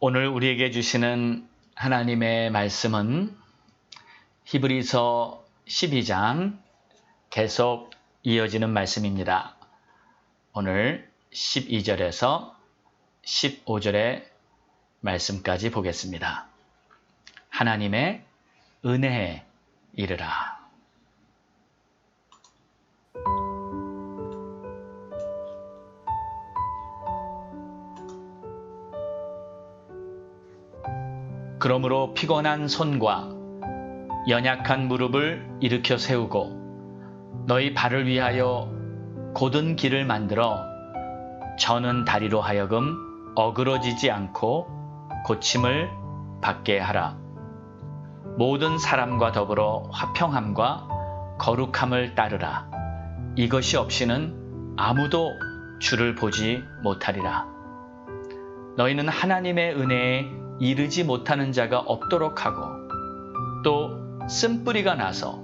오늘 우리에게 주시는 하나님의 말씀은 히브리서 12장 계속 이어지는 말씀입니다. 오늘 12절에서 15절의 말씀까지 보겠습니다. 하나님의 은혜에 이르라. 그러므로 피곤한 손과 연약한 무릎을 일으켜 세우고 너희 발을 위하여 곧은 길을 만들어 저는 다리로 하여금 어그러지지 않고 고침을 받게 하라. 모든 사람과 더불어 화평함과 거룩함을 따르라. 이것이 없이는 아무도 주를 보지 못하리라. 너희는 하나님의 은혜에 이르지 못하는 자가 없도록 하고 또 쓴뿌리가 나서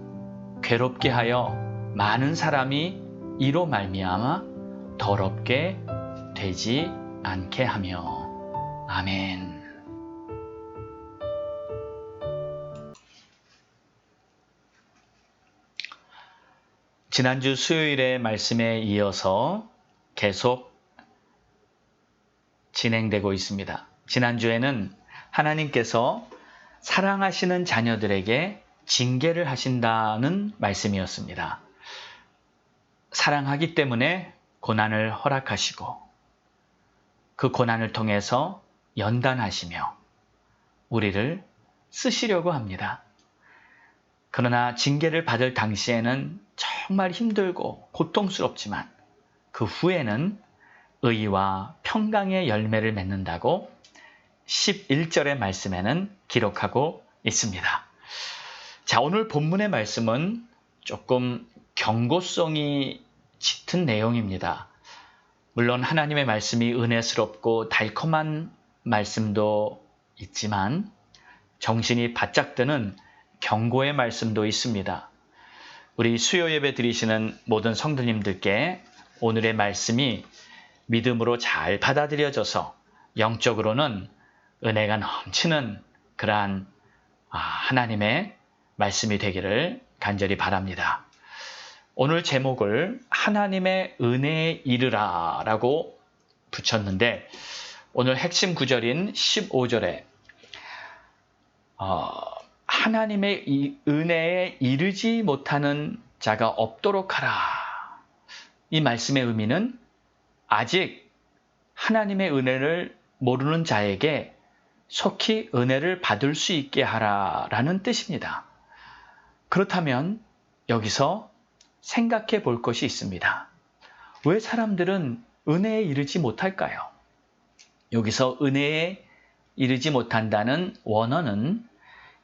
괴롭게 하여 많은 사람이 이로 말미암아 더럽게 되지 않게 하며 아멘. 지난주 수요일의 말씀에 이어서 계속 진행되고 있습니다. 지난주에는 하나님께서 사랑하시는 자녀들에게 징계를 하신다는 말씀이었습니다. 사랑하기 때문에 고난을 허락하시고 그 고난을 통해서 연단하시며 우리를 쓰시려고 합니다. 그러나 징계를 받을 당시에는 정말 힘들고 고통스럽지만 그 후에는 의와 평강의 열매를 맺는다고 11절의 말씀에는 기록하고 있습니다. 자, 오늘 본문의 말씀은 조금 경고성이 짙은 내용입니다. 물론 하나님의 말씀이 은혜스럽고 달콤한 말씀도 있지만 정신이 바짝 드는 경고의 말씀도 있습니다. 우리 수요 예배 드리시는 모든 성도님들께 오늘의 말씀이 믿음으로 잘 받아들여져서 영적으로는 은혜가 넘치는 그러한 아, 하나님의 말씀이 되기를 간절히 바랍니다. 오늘 제목을 하나님의 은혜에 이르라 라고 붙였는데 오늘 핵심 구절인 15절에 어, 하나님의 은혜에 이르지 못하는 자가 없도록 하라. 이 말씀의 의미는 아직 하나님의 은혜를 모르는 자에게 속히 은혜를 받을 수 있게 하라 라는 뜻입니다. 그렇다면 여기서 생각해 볼 것이 있습니다. 왜 사람들은 은혜에 이르지 못할까요? 여기서 은혜에 이르지 못한다는 원어는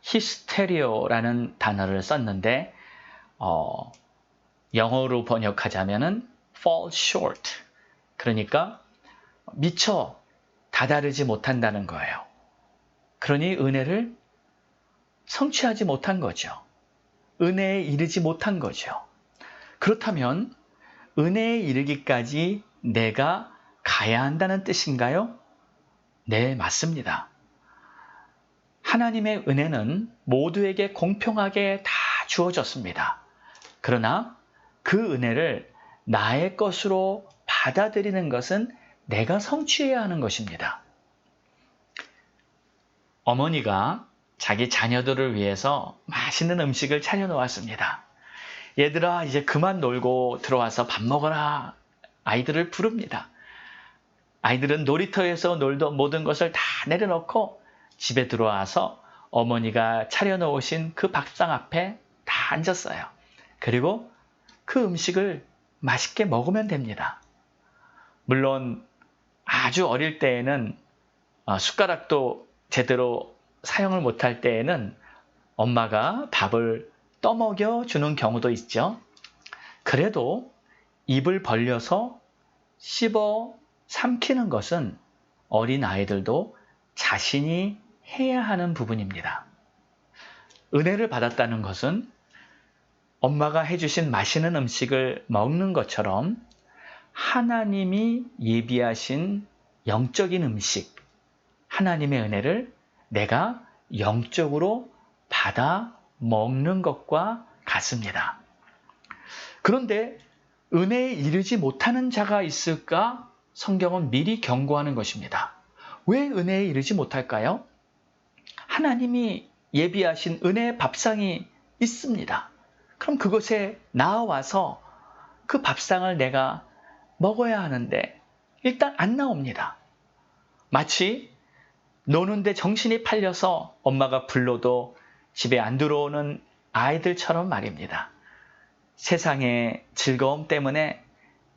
히스테리오라는 단어를 썼는데 어, 영어로 번역하자면은 fall short 그러니까 미처 다다르지 못한다는 거예요. 그러니 은혜를 성취하지 못한 거죠. 은혜에 이르지 못한 거죠. 그렇다면 은혜에 이르기까지 내가 가야 한다는 뜻인가요? 네, 맞습니다. 하나님의 은혜는 모두에게 공평하게 다 주어졌습니다. 그러나 그 은혜를 나의 것으로 받아들이는 것은 내가 성취해야 하는 것입니다. 어머니가 자기 자녀들을 위해서 맛있는 음식을 차려놓았습니다. 얘들아, 이제 그만 놀고 들어와서 밥 먹어라. 아이들을 부릅니다. 아이들은 놀이터에서 놀던 모든 것을 다 내려놓고 집에 들어와서 어머니가 차려놓으신 그 밥상 앞에 다 앉았어요. 그리고 그 음식을 맛있게 먹으면 됩니다. 물론 아주 어릴 때에는 어, 숟가락도 제대로 사용을 못할 때에는 엄마가 밥을 떠먹여 주는 경우도 있죠. 그래도 입을 벌려서 씹어 삼키는 것은 어린 아이들도 자신이 해야 하는 부분입니다. 은혜를 받았다는 것은 엄마가 해주신 맛있는 음식을 먹는 것처럼 하나님이 예비하신 영적인 음식, 하나님의 은혜를 내가 영적으로 받아 먹는 것과 같습니다. 그런데 은혜에 이르지 못하는 자가 있을까? 성경은 미리 경고하는 것입니다. 왜 은혜에 이르지 못할까요? 하나님이 예비하신 은혜의 밥상이 있습니다. 그럼 그곳에 나와서 그 밥상을 내가 먹어야 하는데 일단 안 나옵니다. 마치 노는데 정신이 팔려서 엄마가 불러도 집에 안 들어오는 아이들처럼 말입니다. 세상의 즐거움 때문에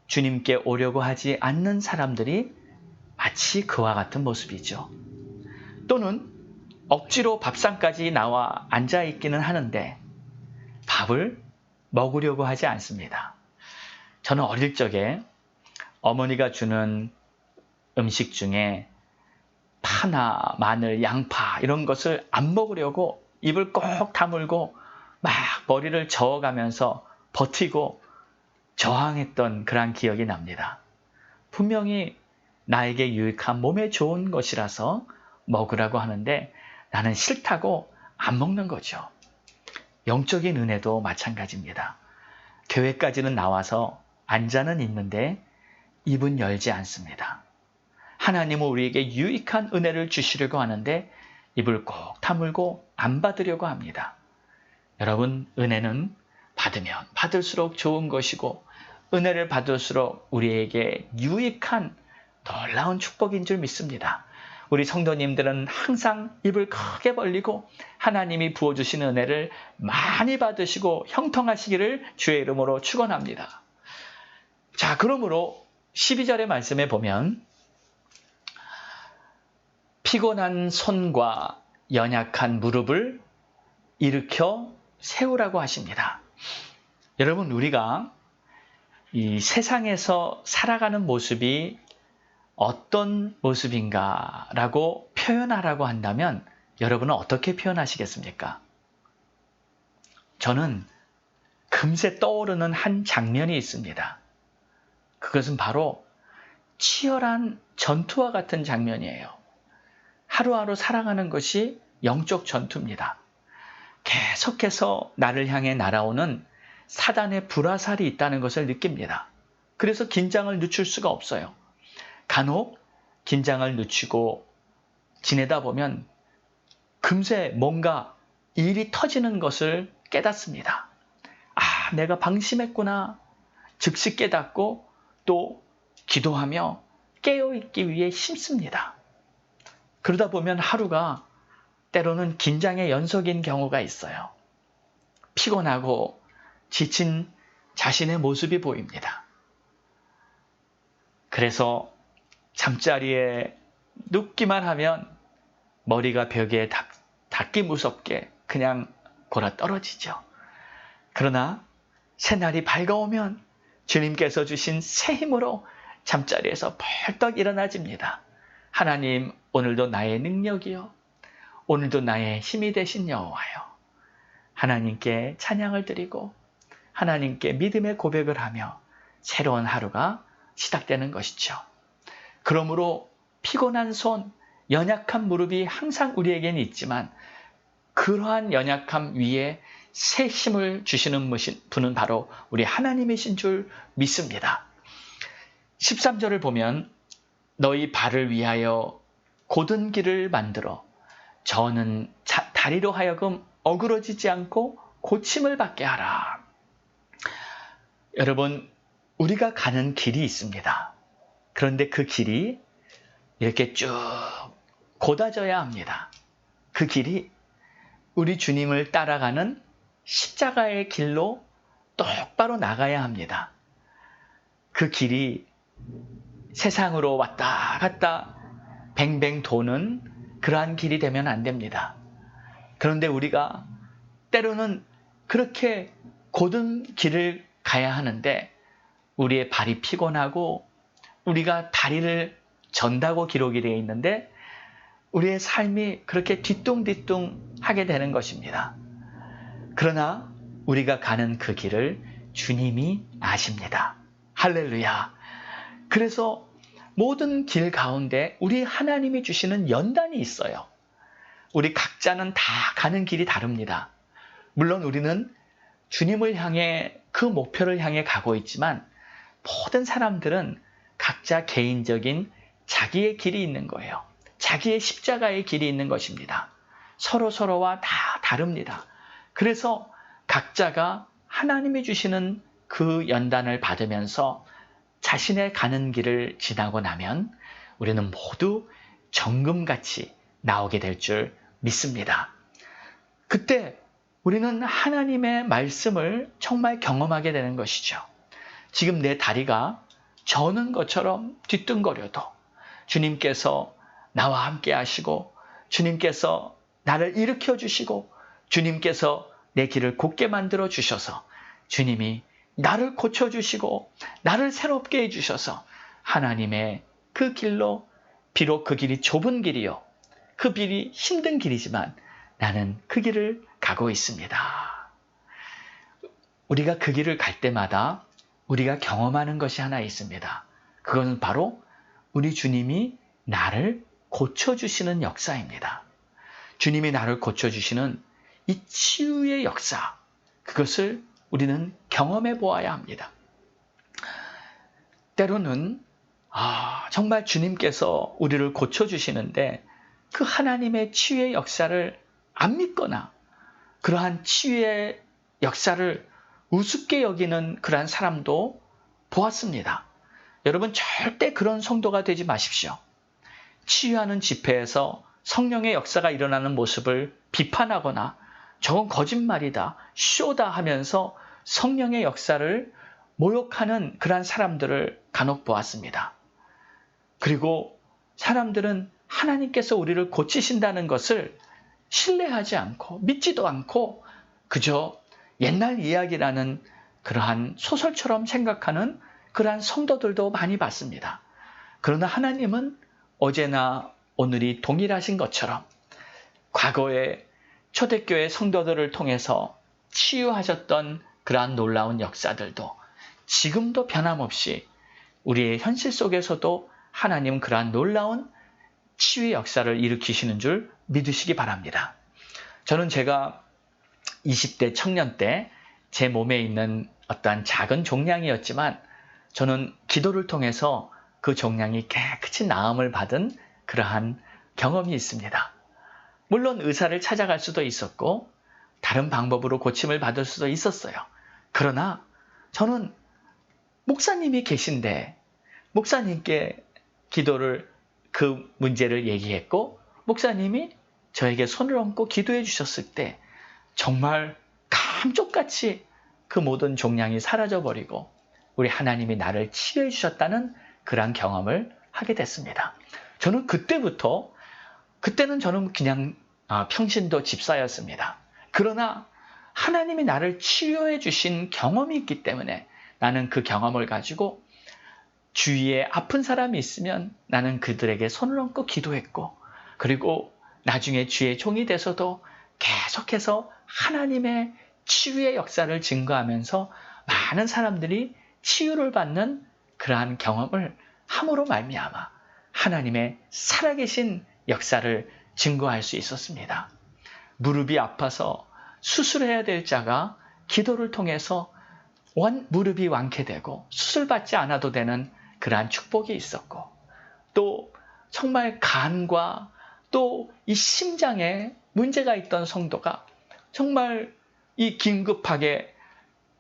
주님께 오려고 하지 않는 사람들이 마치 그와 같은 모습이죠. 또는 억지로 밥상까지 나와 앉아 있기는 하는데 밥을 먹으려고 하지 않습니다. 저는 어릴 적에 어머니가 주는 음식 중에 파나 마늘, 양파 이런 것을 안 먹으려고 입을 꼭 다물고 막 머리를 저어가면서 버티고 저항했던 그런 기억이 납니다. 분명히 나에게 유익한 몸에 좋은 것이라서 먹으라고 하는데 나는 싫다고 안 먹는 거죠. 영적인 은혜도 마찬가지입니다. 교회까지는 나와서 앉아는 있는데 입은 열지 않습니다. 하나님은 우리에게 유익한 은혜를 주시려고 하는데 입을 꼭 다물고 안 받으려고 합니다. 여러분, 은혜는 받으면 받을수록 좋은 것이고 은혜를 받을수록 우리에게 유익한 놀라운 축복인 줄 믿습니다. 우리 성도님들은 항상 입을 크게 벌리고 하나님이 부어주신 은혜를 많이 받으시고 형통하시기를 주의 이름으로 축원합니다. 자, 그러므로 12절의 말씀에 보면 피곤한 손과 연약한 무릎을 일으켜 세우라고 하십니다. 여러분, 우리가 이 세상에서 살아가는 모습이 어떤 모습인가라고 표현하라고 한다면 여러분은 어떻게 표현하시겠습니까? 저는 금세 떠오르는 한 장면이 있습니다. 그것은 바로 치열한 전투와 같은 장면이에요. 하루하루 살아가는 것이 영적 전투입니다. 계속해서 나를 향해 날아오는 사단의 불화살이 있다는 것을 느낍니다. 그래서 긴장을 늦출 수가 없어요. 간혹 긴장을 늦추고 지내다 보면 금세 뭔가 일이 터지는 것을 깨닫습니다. 아, 내가 방심했구나. 즉시 깨닫고 또 기도하며 깨어있기 위해 힘씁니다. 그러다 보면 하루가 때로는 긴장의 연속인 경우가 있어요. 피곤하고 지친 자신의 모습이 보입니다. 그래서 잠자리에 눕기만 하면 머리가 벽에 닿기 무섭게 그냥 골아 떨어지죠. 그러나 새날이 밝아오면 주님께서 주신 새 힘으로 잠자리에서 벌떡 일어나집니다. 하나님, 오늘도 나의 능력이요. 오늘도 나의 힘이 되신 여호와요. 하나님께 찬양을 드리고 하나님께 믿음의 고백을 하며 새로운 하루가 시작되는 것이죠. 그러므로 피곤한 손, 연약한 무릎이 항상 우리에게는 있지만 그러한 연약함 위에 새 힘을 주시는 분은 바로 우리 하나님이신 줄 믿습니다. 13절을 보면 너희 발을 위하여 고든 길을 만들어 저는 다리로 하여금 어그러지지 않고 고침을 받게 하라. 여러분, 우리가 가는 길이 있습니다. 그런데 그 길이 이렇게 쭉 고다져야 합니다. 그 길이 우리 주님을 따라가는 십자가의 길로 똑바로 나가야 합니다. 그 길이 세상으로 왔다 갔다 뱅뱅 도는 그러한 길이 되면 안 됩니다. 그런데 우리가 때로는 그렇게 고든 길을 가야 하는데 우리의 발이 피곤하고 우리가 다리를 전다고 기록이 되어 있는데 우리의 삶이 그렇게 뒤뚱뒤뚱 하게 되는 것입니다. 그러나 우리가 가는 그 길을 주님이 아십니다. 할렐루야. 그래서 모든 길 가운데 우리 하나님이 주시는 연단이 있어요. 우리 각자는 다 가는 길이 다릅니다. 물론 우리는 주님을 향해 그 목표를 향해 가고 있지만 모든 사람들은 각자 개인적인 자기의 길이 있는 거예요. 자기의 십자가의 길이 있는 것입니다. 서로 서로와 다 다릅니다. 그래서 각자가 하나님이 주시는 그 연단을 받으면서 자신의 가는 길을 지나고 나면 우리는 모두 정금같이 나오게 될 줄 믿습니다. 그때 우리는 하나님의 말씀을 정말 경험하게 되는 것이죠. 지금 내 다리가 저는 것처럼 뒤뚱거려도 주님께서 나와 함께 하시고 주님께서 나를 일으켜 주시고 주님께서 내 길을 곧게 만들어 주셔서 주님이 나를 고쳐 주시고 나를 새롭게 해 주셔서 하나님의 그 길로 비록 그 길이 좁은 길이요 그 길이 힘든 길이지만 나는 그 길을 가고 있습니다. 우리가 그 길을 갈 때마다 우리가 경험하는 것이 하나 있습니다. 그것은 바로 우리 주님이 나를 고쳐주시는 역사입니다. 주님이 나를 고쳐주시는 이 치유의 역사, 그것을 우리는 경험해 보아야 합니다. 때로는, 아, 정말 주님께서 우리를 고쳐 주시는데 그 하나님의 치유의 역사를 안 믿거나 그러한 치유의 역사를 우습게 여기는 그러한 사람도 보았습니다. 여러분 절대 그런 성도가 되지 마십시오. 치유하는 집회에서 성령의 역사가 일어나는 모습을 비판하거나 저건 거짓말이다, 쇼다 하면서 성령의 역사를 모욕하는 그러한 사람들을 간혹 보았습니다. 그리고 사람들은 하나님께서 우리를 고치신다는 것을 신뢰하지 않고 믿지도 않고 그저 옛날 이야기라는 그러한 소설처럼 생각하는 그러한 성도들도 많이 봤습니다. 그러나 하나님은 어제나 오늘이 동일하신 것처럼 과거에 초대교회 성도들을 통해서 치유하셨던 그러한 놀라운 역사들도 지금도 변함없이 우리의 현실 속에서도 하나님 그러한 놀라운 치유의 역사를 일으키시는 줄 믿으시기 바랍니다. 저는 제가 20대 청년 때 제 몸에 있는 어떠한 작은 종양이었지만 저는 기도를 통해서 그 종양이 깨끗이 나음을 받은 그러한 경험이 있습니다. 물론 의사를 찾아갈 수도 있었고 다른 방법으로 고침을 받을 수도 있었어요. 그러나 저는 목사님이 계신데 목사님께 기도를 그 문제를 얘기했고 목사님이 저에게 손을 얹고 기도해 주셨을 때 정말 감쪽같이 그 모든 종량이 사라져 버리고 우리 하나님이 나를 치유해 주셨다는 그러한 경험을 하게 됐습니다. 저는 그때부터 그때는 저는 그냥 아, 평신도 집사였습니다. 그러나 하나님이 나를 치유해 주신 경험이 있기 때문에 나는 그 경험을 가지고 주위에 아픈 사람이 있으면 나는 그들에게 손을 얹고 기도했고 그리고 나중에 주의 종이 돼서도 계속해서 하나님의 치유의 역사를 증거하면서 많은 사람들이 치유를 받는 그러한 경험을 함으로 말미암아 하나님의 살아계신 역사를 증거할 수 있었습니다. 무릎이 아파서 수술해야 될 자가 기도를 통해서 원 무릎이 완쾌되고 수술받지 않아도 되는 그러한 축복이 있었고 또 정말 간과 또 이 심장에 문제가 있던 성도가 정말 이 긴급하게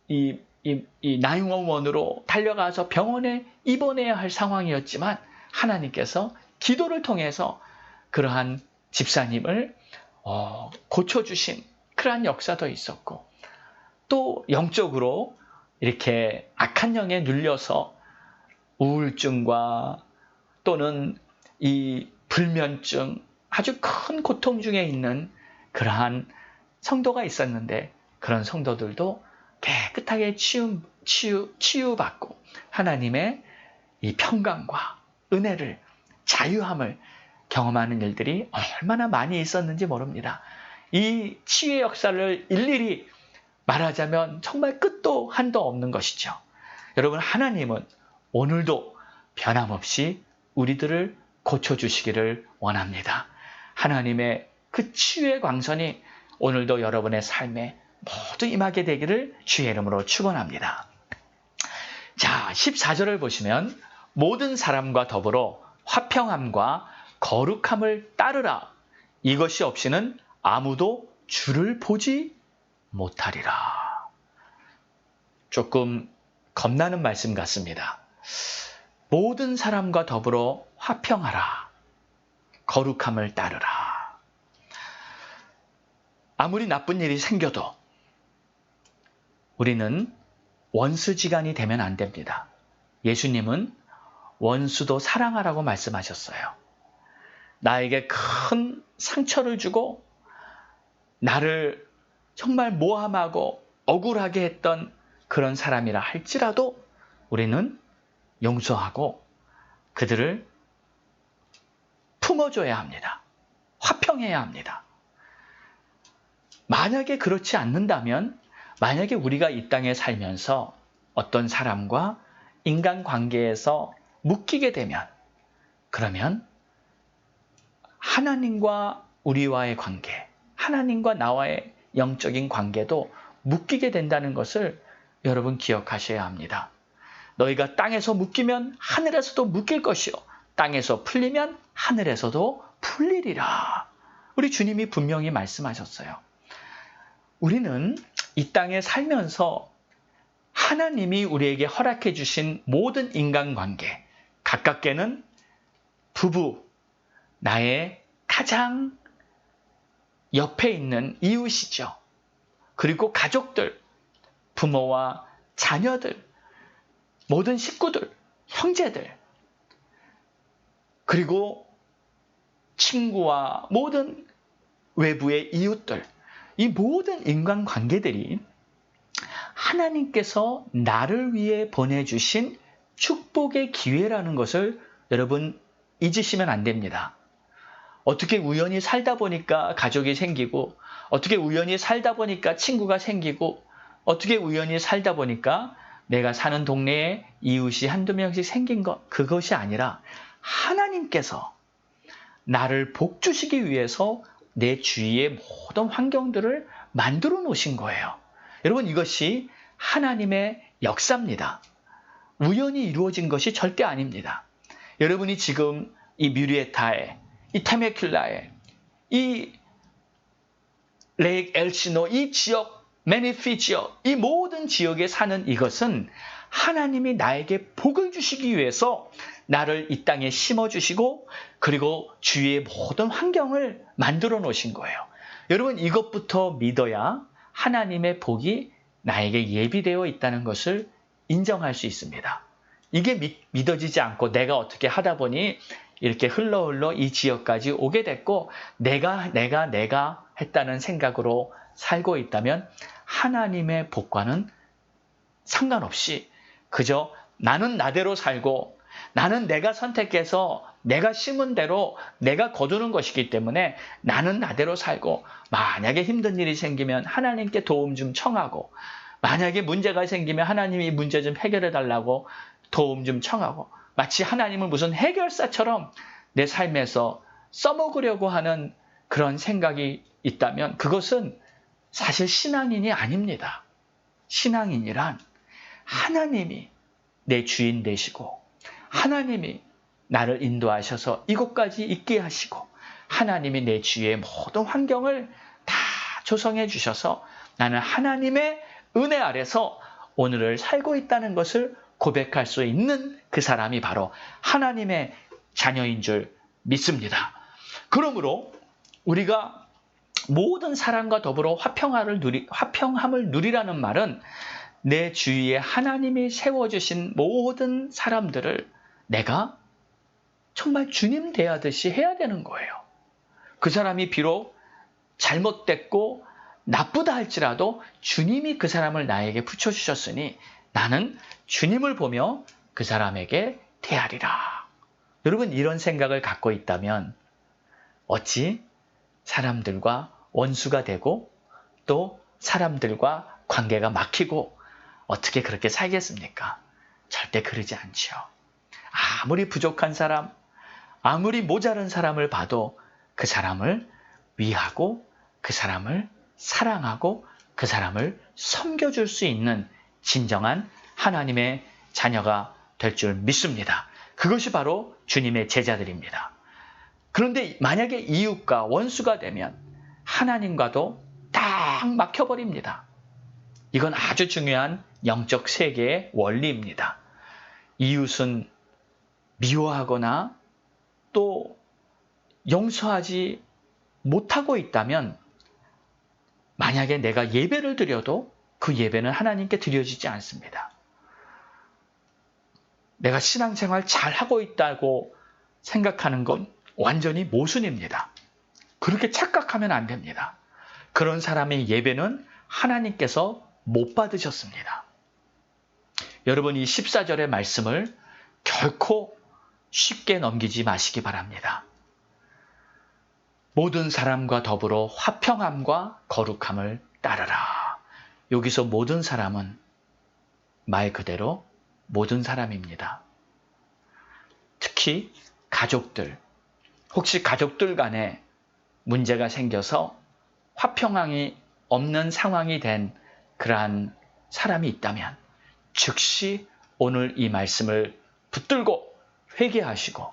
이, 이, 이 나용원으로 달려가서 병원에 입원해야 할 상황이었지만 하나님께서 기도를 통해서 그러한 집사님을 어, 고쳐주신 그러한 역사도 있었고 또 영적으로 이렇게 악한 영에 눌려서 우울증과 또는 이 불면증 아주 큰 고통 중에 있는 그러한 성도가 있었는데 그런 성도들도 깨끗하게 치유, 치유, 치유받고 하나님의 이 평강과 은혜를 자유함을 경험하는 일들이 얼마나 많이 있었는지 모릅니다. 이 치유의 역사를 일일이 말하자면 정말 끝도 한도 없는 것이죠. 여러분, 하나님은 오늘도 변함없이 우리들을 고쳐주시기를 원합니다. 하나님의 그 치유의 광선이 오늘도 여러분의 삶에 모두 임하게 되기를 주의 이름으로 축원합니다. 자, 14절을 보시면 모든 사람과 더불어 화평함과 거룩함을 따르라. 이것이 없이는 아무도 주를 보지 못하리라. 조금 겁나는 말씀 같습니다. 모든 사람과 더불어 화평하라. 거룩함을 따르라. 아무리 나쁜 일이 생겨도 우리는 원수지간이 되면 안 됩니다. 예수님은 원수도 사랑하라고 말씀하셨어요. 나에게 큰 상처를 주고 나를 정말 모함하고 억울하게 했던 그런 사람이라 할지라도 우리는 용서하고 그들을 품어줘야 합니다. 화평해야 합니다. 만약에 그렇지 않는다면, 만약에 우리가 이 땅에 살면서 어떤 사람과 인간 관계에서 묶이게 되면, 그러면 하나님과 우리와의 관계, 하나님과 나와의 영적인 관계도 묶이게 된다는 것을 여러분 기억하셔야 합니다. 너희가 땅에서 묶이면 하늘에서도 묶일 것이요. 땅에서 풀리면 하늘에서도 풀리리라. 우리 주님이 분명히 말씀하셨어요. 우리는 이 땅에 살면서 하나님이 우리에게 허락해 주신 모든 인간관계, 가깝게는 부부, 나의 가장 옆에 있는 이웃이죠. 그리고 가족들, 부모와 자녀들, 모든 식구들, 형제들, 그리고 친구와 모든 외부의 이웃들, 이 모든 인간 관계들이 하나님께서 나를 위해 보내주신 축복의 기회라는 것을 여러분 잊으시면 안 됩니다. 어떻게 우연히 살다 보니까 가족이 생기고, 어떻게 우연히 살다 보니까 친구가 생기고, 어떻게 우연히 살다 보니까 내가 사는 동네에 이웃이 한두 명씩 생긴 것, 그것이 아니라 하나님께서 나를 복 주시기 위해서 내 주위의 모든 환경들을 만들어 놓으신 거예요. 여러분, 이것이 하나님의 역사입니다. 우연히 이루어진 것이 절대 아닙니다. 여러분이 지금 이 뮤리에타에, 이 테메킬라에, 이 레익 엘시노, 이 지역, 메니피 지역, 이 모든 지역에 사는 이것은 하나님이 나에게 복을 주시기 위해서 나를 이 땅에 심어 주시고 그리고 주위의 모든 환경을 만들어 놓으신 거예요. 여러분 이것부터 믿어야 하나님의 복이 나에게 예비되어 있다는 것을 인정할 수 있습니다. 이게 믿, 믿어지지 않고 내가 어떻게 하다 보니 이렇게 흘러 흘러 이 지역까지 오게 됐고 내가 내가 내가 했다는 생각으로 살고 있다면 하나님의 복과는 상관없이 그저 나는 나대로 살고 나는 내가 선택해서 내가 심은 대로 내가 거두는 것이기 때문에 나는 나대로 살고 만약에 힘든 일이 생기면 하나님께 도움 좀 청하고 만약에 문제가 생기면 하나님이 문제 좀 해결해 달라고 도움 좀 청하고 마치 하나님을 무슨 해결사처럼 내 삶에서 써먹으려고 하는 그런 생각이 있다면 그것은 사실 신앙인이 아닙니다. 신앙인이란 하나님이 내 주인 되시고 하나님이 나를 인도하셔서 이곳까지 있게 하시고 하나님이 내 주위의 모든 환경을 다 조성해 주셔서 나는 하나님의 은혜 아래서 오늘을 살고 있다는 것을 고백할 수 있는 그 사람이 바로 하나님의 자녀인 줄 믿습니다. 그러므로 우리가 모든 사람과 더불어 화평함을, 누리, 화평함을 누리라는 말은 내 주위에 하나님이 세워주신 모든 사람들을 내가 정말 주님 대하듯이 해야 되는 거예요. 그 사람이 비록 잘못됐고 나쁘다 할지라도 주님이 그 사람을 나에게 붙여주셨으니 나는 주님을 보며 그 사람에게 대하리라. 여러분 이런 생각을 갖고 있다면 어찌 사람들과 원수가 되고 또 사람들과 관계가 막히고 어떻게 그렇게 살겠습니까? 절대 그러지 않죠. 아무리 부족한 사람, 아무리 모자른 사람을 봐도 그 사람을 위하고 그 사람을 사랑하고 그 사람을 섬겨줄 수 있는 진정한 하나님의 자녀가 될 줄 믿습니다. 그것이 바로 주님의 제자들입니다. 그런데 만약에 이웃과 원수가 되면 하나님과도 딱 막혀버립니다. 이건 아주 중요한 영적 세계의 원리입니다. 이웃은 미워하거나 또 용서하지 못하고 있다면 만약에 내가 예배를 드려도 그 예배는 하나님께 드려지지 않습니다. 내가 신앙생활 잘 하고 있다고 생각하는 건 완전히 모순입니다. 그렇게 착각하면 안 됩니다. 그런 사람의 예배는 하나님께서 못 받으셨습니다. 여러분 이 14절의 말씀을 결코 쉽게 넘기지 마시기 바랍니다. 모든 사람과 더불어 화평함과 거룩함을 따르라. 여기서 모든 사람은 말 그대로 모든 사람입니다. 특히 가족들, 혹시 가족들 간에 문제가 생겨서 화평함이 없는 상황이 된 그러한 사람이 있다면 즉시 오늘 이 말씀을 붙들고 회개하시고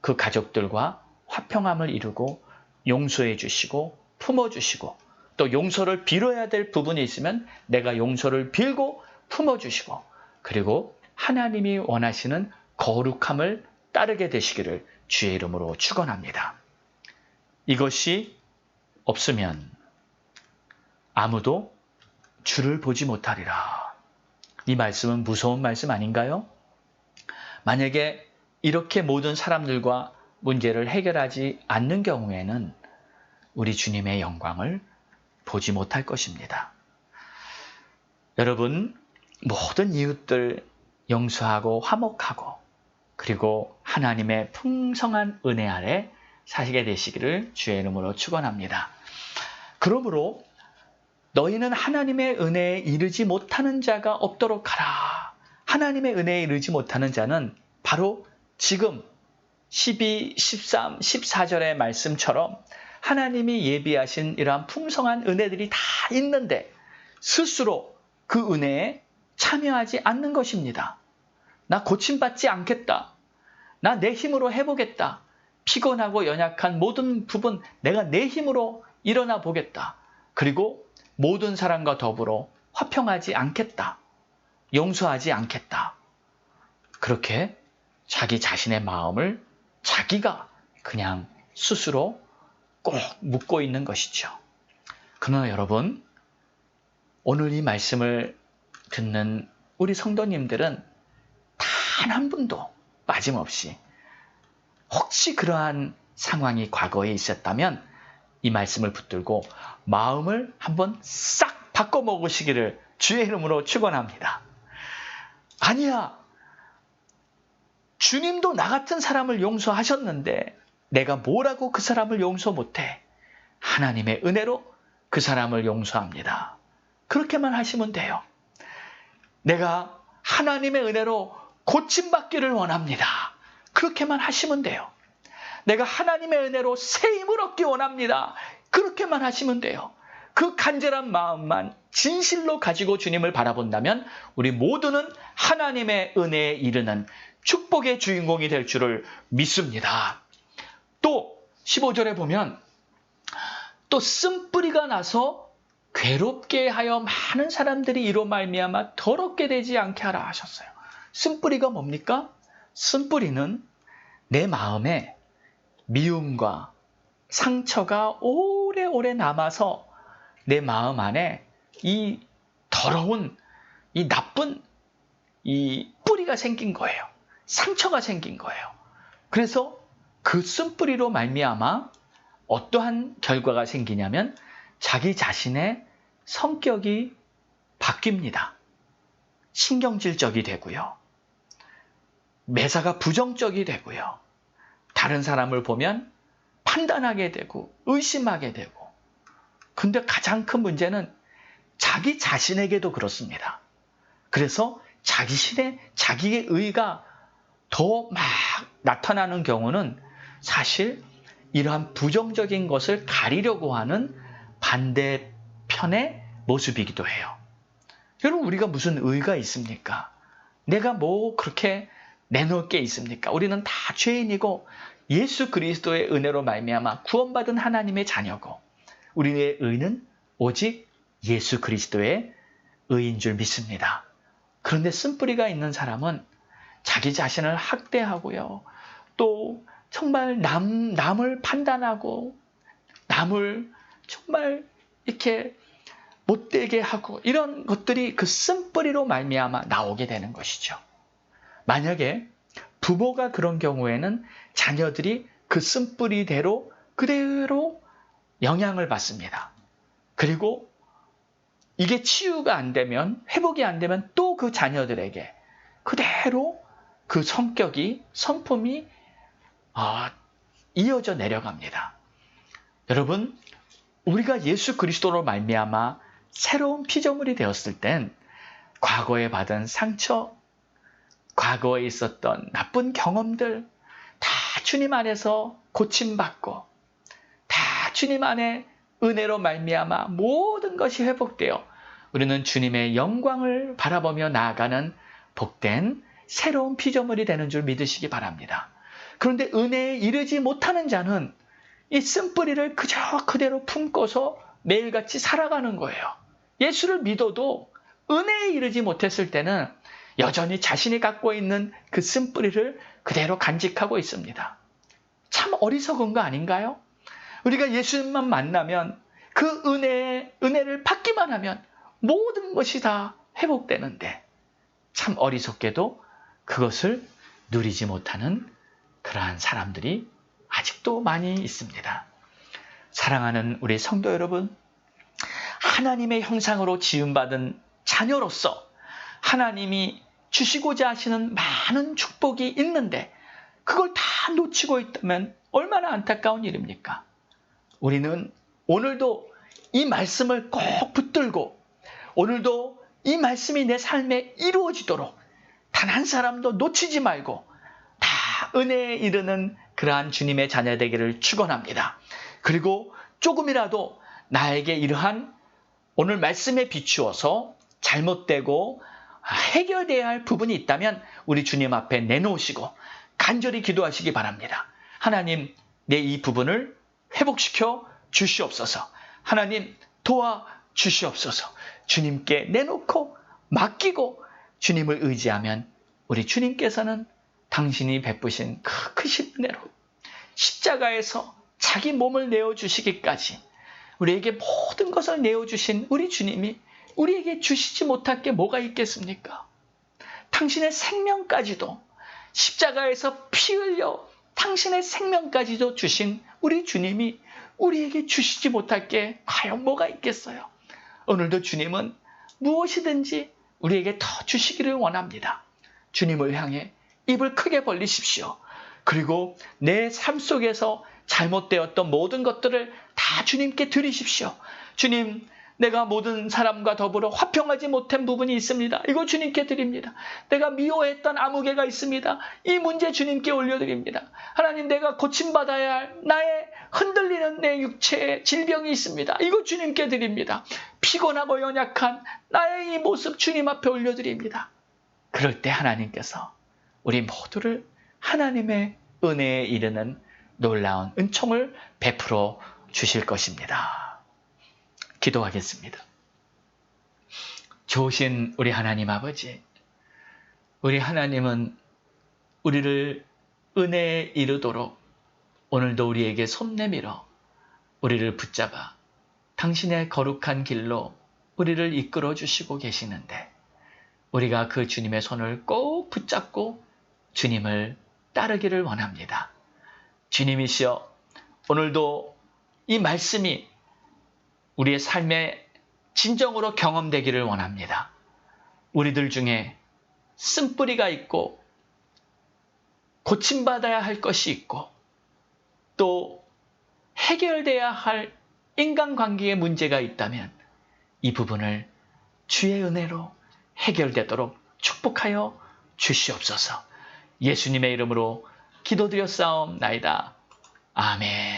그 가족들과 화평함을 이루고 용서해 주시고 품어 주시고 또 용서를 빌어야 될 부분이 있으면 내가 용서를 빌고 품어 주시고 그리고 하나님이 원하시는 거룩함을 따르게 되시기를 주의 이름으로 축원합니다. 이것이 없으면 아무도 주를 보지 못하리라. 이 말씀은 무서운 말씀 아닌가요? 만약에 이렇게 모든 사람들과 문제를 해결하지 않는 경우에는 우리 주님의 영광을 보지 못할 것입니다. 여러분, 모든 이웃들 용서하고 화목하고 그리고 하나님의 풍성한 은혜 아래 사시게 되시기를 주의 이름으로 축원합니다. 그러므로 너희는 하나님의 은혜에 이르지 못하는 자가 없도록 하라. 하나님의 은혜에 이르지 못하는 자는 바로 지금 12, 13, 14절의 말씀처럼 하나님이 예비하신 이러한 풍성한 은혜들이 다 있는데 스스로 그 은혜에 참여하지 않는 것입니다. 나 고침받지 않겠다. 나 내 힘으로 해보겠다. 피곤하고 연약한 모든 부분 내가 내 힘으로 일어나 보겠다. 그리고 모든 사람과 더불어 화평하지 않겠다. 용서하지 않겠다. 그렇게 자기 자신의 마음을 자기가 그냥 스스로 꼭 묻고 있는 것이죠. 그러나 여러분, 오늘 이 말씀을 듣는 우리 성도님들은 단 한 분도 빠짐없이 혹시 그러한 상황이 과거에 있었다면 이 말씀을 붙들고 마음을 한번 싹 바꿔 먹으시기를 주의 이름으로 축원합니다. 아니야. 주님도 나 같은 사람을 용서하셨는데 내가 뭐라고 그 사람을 용서 못해? 하나님의 은혜로 그 사람을 용서합니다. 그렇게만 하시면 돼요. 내가 하나님의 은혜로 고침받기를 원합니다. 그렇게만 하시면 돼요. 내가 하나님의 은혜로 새 힘을 얻기 원합니다. 그렇게만 하시면 돼요. 그 간절한 마음만 진실로 가지고 주님을 바라본다면 우리 모두는 하나님의 은혜에 이르는 축복의 주인공이 될 줄을 믿습니다. 또 15절에 보면 또 쓴뿌리가 나서 괴롭게 하여 많은 사람들이 이로 말미암아 더럽게 되지 않게 하라 하셨어요. 쓴뿌리가 뭡니까? 쓴뿌리는 내 마음에 미움과 상처가 오래오래 남아서 내 마음 안에 이 더러운 이 나쁜 이 뿌리가 생긴 거예요. 상처가 생긴 거예요. 그래서 그 쓴뿌리로 말미암아 어떠한 결과가 생기냐면 자기 자신의 성격이 바뀝니다. 신경질적이 되고요. 매사가 부정적이 되고요. 다른 사람을 보면 판단하게 되고 의심하게 되고. 근데 가장 큰 문제는 자기 자신에게도 그렇습니다. 그래서 자기 신의 자기의 의가 더 막 나타나는 경우는 사실 이러한 부정적인 것을 가리려고 하는 반대편의 모습이기도 해요. 여러분, 우리가 무슨 의가 있습니까? 내가 뭐 그렇게 내놓을 게 있습니까? 우리는 다 죄인이고 예수 그리스도의 은혜로 말미암아 구원받은 하나님의 자녀고 우리의 의는 오직 예수 그리스도의 의인 줄 믿습니다. 그런데 쓴뿌리가 있는 사람은 자기 자신을 학대하고요. 또 정말 남, 남을 판단하고 남을 정말 이렇게 못되게 하고 이런 것들이 그 쓴뿌리로 말미암아 나오게 되는 것이죠. 만약에 부모가 그런 경우에는 자녀들이 그 쓴뿌리대로 그대로 영향을 받습니다. 그리고 이게 치유가 안 되면, 회복이 안 되면 또 그 자녀들에게 그대로 그 성격이, 성품이 아, 이어져 내려갑니다. 여러분, 우리가 예수 그리스도로 말미암아 새로운 피조물이 되었을 땐 과거에 받은 상처, 과거에 있었던 나쁜 경험들 다 주님 안에서 고침받고 다 주님 안에 은혜로 말미암아 모든 것이 회복되어 우리는 주님의 영광을 바라보며 나아가는 복된 새로운 피조물이 되는 줄 믿으시기 바랍니다. 그런데 은혜에 이르지 못하는 자는 이 쓴뿌리를 그저 그대로 품고서 매일같이 살아가는 거예요. 예수를 믿어도 은혜에 이르지 못했을 때는 여전히 자신이 갖고 있는 그 쓴뿌리를 그대로 간직하고 있습니다. 참 어리석은 거 아닌가요? 우리가 예수님만 만나면 그 은혜의 은혜를 받기만 하면 모든 것이 다 회복되는데 참 어리석게도 그것을 누리지 못하는 그러한 사람들이 아직도 많이 있습니다. 사랑하는 우리 성도 여러분, 하나님의 형상으로 지음받은 자녀로서 하나님이 주시고자 하시는 많은 축복이 있는데 그걸 다 놓치고 있다면 얼마나 안타까운 일입니까? 우리는 오늘도 이 말씀을 꼭 붙들고 오늘도 이 말씀이 내 삶에 이루어지도록 단 한 사람도 놓치지 말고 다 은혜에 이르는 그러한 주님의 자녀 되기를 축원합니다. 그리고 조금이라도 나에게 이러한 오늘 말씀에 비추어서 잘못되고 해결돼야 할 부분이 있다면 우리 주님 앞에 내놓으시고 간절히 기도하시기 바랍니다. 하나님, 내 이 부분을 회복시켜 주시옵소서. 하나님, 도와 주시옵소서. 주님께 내놓고 맡기고 주님을 의지하면 우리 주님께서는 당신이 베푸신 그 크신 은혜로 십자가에서 자기 몸을 내어주시기까지 우리에게 모든 것을 내어주신 우리 주님이 우리에게 주시지 못할 게 뭐가 있겠습니까? 당신의 생명까지도 십자가에서 피 흘려 당신의 생명까지도 주신 우리 주님이 우리에게 주시지 못할 게 과연 뭐가 있겠어요? 오늘도 주님은 무엇이든지 우리에게 더 주시기를 원합니다. 주님을 향해 입을 크게 벌리십시오. 그리고 내 삶 속에서 잘못되었던 모든 것들을 다 주님께 드리십시오. 주님, 내가 모든 사람과 더불어 화평하지 못한 부분이 있습니다. 이거 주님께 드립니다. 내가 미워했던 아무개가 있습니다. 이 문제 주님께 올려드립니다. 하나님 내가 고침받아야 할 나의 흔들리는 내 육체에 질병이 있습니다. 이거 주님께 드립니다. 피곤하고 연약한 나의 이 모습 주님 앞에 올려드립니다. 그럴 때 하나님께서 우리 모두를 하나님의 은혜에 이르는 놀라운 은총을 베풀어 주실 것입니다. 기도하겠습니다. 좋으신 우리 하나님 아버지, 우리 하나님은 우리를 은혜에 이르도록 오늘도 우리에게 손 내밀어 우리를 붙잡아 당신의 거룩한 길로 우리를 이끌어 주시고 계시는데 우리가 그 주님의 손을 꼭 붙잡고 주님을 따르기를 원합니다. 주님이시여 오늘도 이 말씀이 우리의 삶에 진정으로 경험되기를 원합니다. 우리들 중에 쓴뿌리가 있고 고침받아야 할 것이 있고 또 해결돼야 할 인간관계의 문제가 있다면 이 부분을 주의 은혜로 해결되도록 축복하여 주시옵소서. 예수님의 이름으로 기도드렸사옵나이다. 아멘.